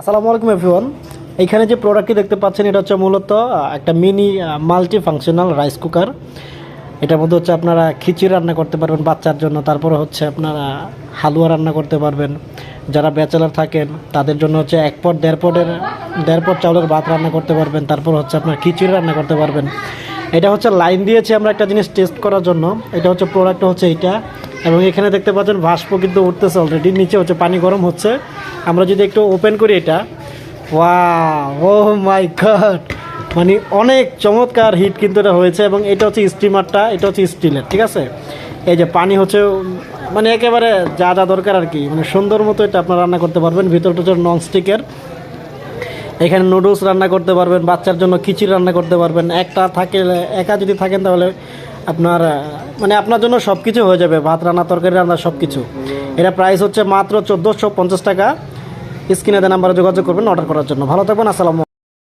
আসসালামু আলাইকুম এভরিওয়ান এইখানে যে প্রোডাক্টটি দেখতে পাচ্ছেন, এটা হচ্ছে মূলত একটা mini multi functional rice cooker এটার মধ্যে হচ্ছে আপনারা খিচুড়ি রান্না করতে পারবেন বাচ্চার জন্য, তারপরে হচ্ছে আপনারা হালুয়া রান্না করতে পারবেন। যারা ব্যাচেলার থাকেন, তাদের জন্য হচ্ছে এক পট, দেড় পটের, দেড় পট চাউলের ভাত রান্না করতে পারবেন, তারপর হচ্ছে আপনার খিচুড়ি রান্না করতে পারবেন। এটা হচ্ছে লাইন দিয়েছি আমরা একটা জিনিস টেস্ট করার জন্য। এটা হচ্ছে প্রোডাক্ট হচ্ছে এইটা। এবং এখানে দেখতে পাচ্ছেন ভাস্প কিন্তু উঠতেছে অলরেডি নিচে হচ্ছে, পানি গরম হচ্ছে। আমরা যদি একটু ওপেন করি এটা ওয়া ও মাই গড মানে অনেক চমৎকার হিট কিন্তু এটা হয়েছে এবং এটা হচ্ছে স্টিমারটা এটা হচ্ছে স্টিলের ঠিক আছে? এই যে পানি হচ্ছে মানে একেবারে যা যা দরকার আর কি মানে সুন্দর মতো এটা আপনারা রান্না করতে পারবেন। ভিতরটা হচ্ছে নন স্টিকের এখানে নুডলস রান্না করতে পারবেন, বাচ্চার জন্য খিচুড়ি রান্না করতে পারবেন। একটা থাকে একা যদি থাকেন তাহলে আপনার মানে আপনার জন্য সব কিছু হয়ে যাবে, ভাত, রান্না, তরকারি, রান্না সব কিছু এটা প্রাইস হচ্ছে মাত্র চোদ্দোশো পঞ্চাশ টাকা। স্ক্রিনে নাম্বারে যোগাযোগ করবেন অর্ডার করার জন্য। ভালো থাকবেন, আসসালাম